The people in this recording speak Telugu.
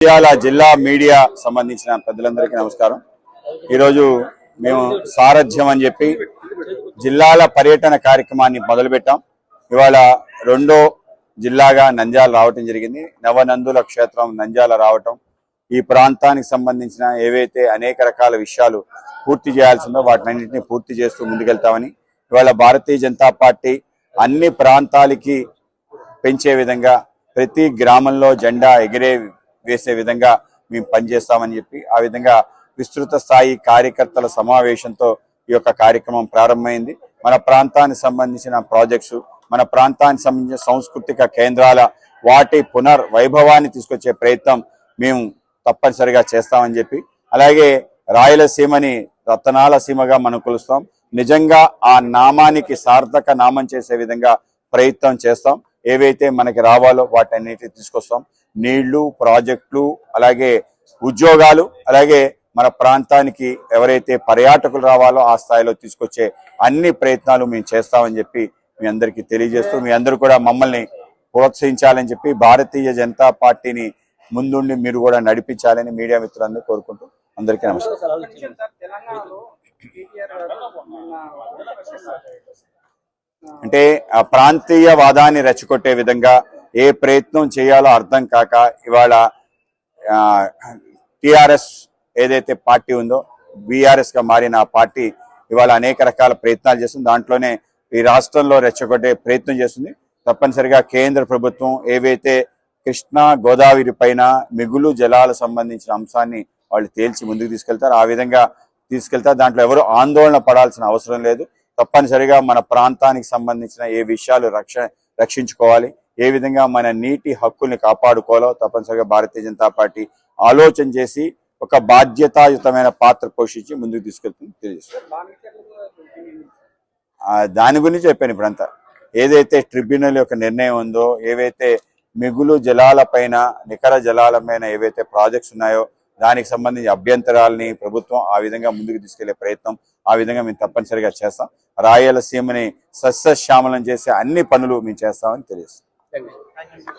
ఇవాళ జిల్లా మీడియా సంబంధించిన పెద్దలందరికీ నమస్కారం. ఈరోజు మేము సారథ్యం అని చెప్పి జిల్లాల పర్యటన కార్యక్రమాన్ని మొదలుపెట్టాం. ఇవాళ రెండో జిల్లాగా నంద్యాల రావటం జరిగింది. నవనందుల క్షేత్రం నంద్యాల రావటం. ఈ ప్రాంతానికి సంబంధించిన ఏవైతే అనేక రకాల విషయాలు పూర్తి చేయాల్సిందో వాటినన్నింటినీ పూర్తి చేస్తూ ముందుకెళ్తామని ఇవాళ భారతీయ జనతా పార్టీ అన్ని ప్రాంతాలకి పెంచే విధంగా ప్రతి గ్రామంలో జెండా ఎగిరే వేసే విధంగా మేము పనిచేస్తామని చెప్పి ఆ విధంగా విస్తృత స్థాయి కార్యకర్తల సమావేశంతో ఈ యొక్క కార్యక్రమం ప్రారంభమైంది. మన ప్రాంతానికి సంబంధించిన ప్రాజెక్ట్స్ మన ప్రాంతానికి సంబంధించిన సాంస్కృతిక కేంద్రాల వాటి పునర్ వైభవాన్ని తీసుకొచ్చే ప్రయత్నం మేము తప్పనిసరిగా చేస్తామని చెప్పి అలాగే రాయలసీమని రతనాల సీమగా మనం కొలుస్తాం. నిజంగా ఆ నామానికి సార్థక నామం చేసే విధంగా ప్రయత్నం చేస్తాం. ఏవైతే మనకి రావాలో వాటన్నిటి తీసుకొస్తాం. నీళ్ళు ప్రాజెక్టులు అలాగే ఉద్యోగాలు అలాగే మన ప్రాంతానికి ఎవరైతే పర్యాటకులు రావాలో ఆ స్థాయిలో తీసుకొచ్చే అన్ని ప్రయత్నాలు మేము చేస్తామని చెప్పి మీ అందరికీ తెలియజేస్తూ మీ అందరూ కూడా మమ్మల్ని ప్రోత్సహించాలని చెప్పి భారతీయ జనతా పార్టీని ముందుండి మీరు కూడా నడిపించాలని మీడియా మిత్రులందరూ కోరుకుంటూ అందరికీ నమస్కారం. అంటే ఆ ప్రాంతీయవాదాన్ని రెచ్చగొట్టే విధంగా ఏ ప్రయత్నం చేయాలో అర్థం కాక ఇవాళ టిఆర్ఎస్ ఏదైతే పార్టీ ఉందో బీఆర్ఎస్గా మారిన ఆ పార్టీ ఇవాళ అనేక రకాల ప్రయత్నాలు చేస్తుంది. దాంట్లోనే ఈ రాష్ట్రంలో రెచ్చగొట్టే ప్రయత్నం చేస్తుంది. తప్పనిసరిగా కేంద్ర ప్రభుత్వం ఏవైతే కృష్ణా గోదావరి పైన మిగులు జలాల సంబంధించిన అంశాన్ని వాళ్ళు తేల్చి ముందుకు తీసుకెళ్తారు ఆ విధంగా తీసుకెళ్తారు. దాంట్లో ఎవరు ఆందోళన పడాల్సిన అవసరం లేదు. తప్పనిసరిగా మన ప్రాంతానికి సంబంధించిన ఏ విషయాలు రక్ష రక్షించుకోవాలి. ఏ విధంగా మన నీటి హక్కుల్ని కాపాడుకోవాలో తప్పనిసరిగా భారతీయ జనతా పార్టీ ఆలోచన చేసి ఒక బాధ్యతాయుతమైన పాత్ర పోషించి ముందుకు తీసుకెళ్తుంది తెలియజేస్తుంది దాని గురించి చెప్పాను ఇప్పుడంతా. ఏదైతే ట్రిబ్యునల్ యొక్క నిర్ణయం ఉందో ఏవైతే మిగులు జలాల పైన నికర జలాల పైన ఏవైతే ప్రాజెక్ట్స్ ఉన్నాయో దానికి సంబంధించి అభ్యంతరాలని ప్రభుత్వం ఆ విధంగా ముందుకు తీసుకెళ్ళే ప్రయత్నం ఆ విధంగా మేము తప్పనిసరిగా చేస్తాం. రాయలసీమని సస్యశ్యామలం చేసే అన్ని పనులు మేము చేస్తామని తెలియజేస్తాం Thank you.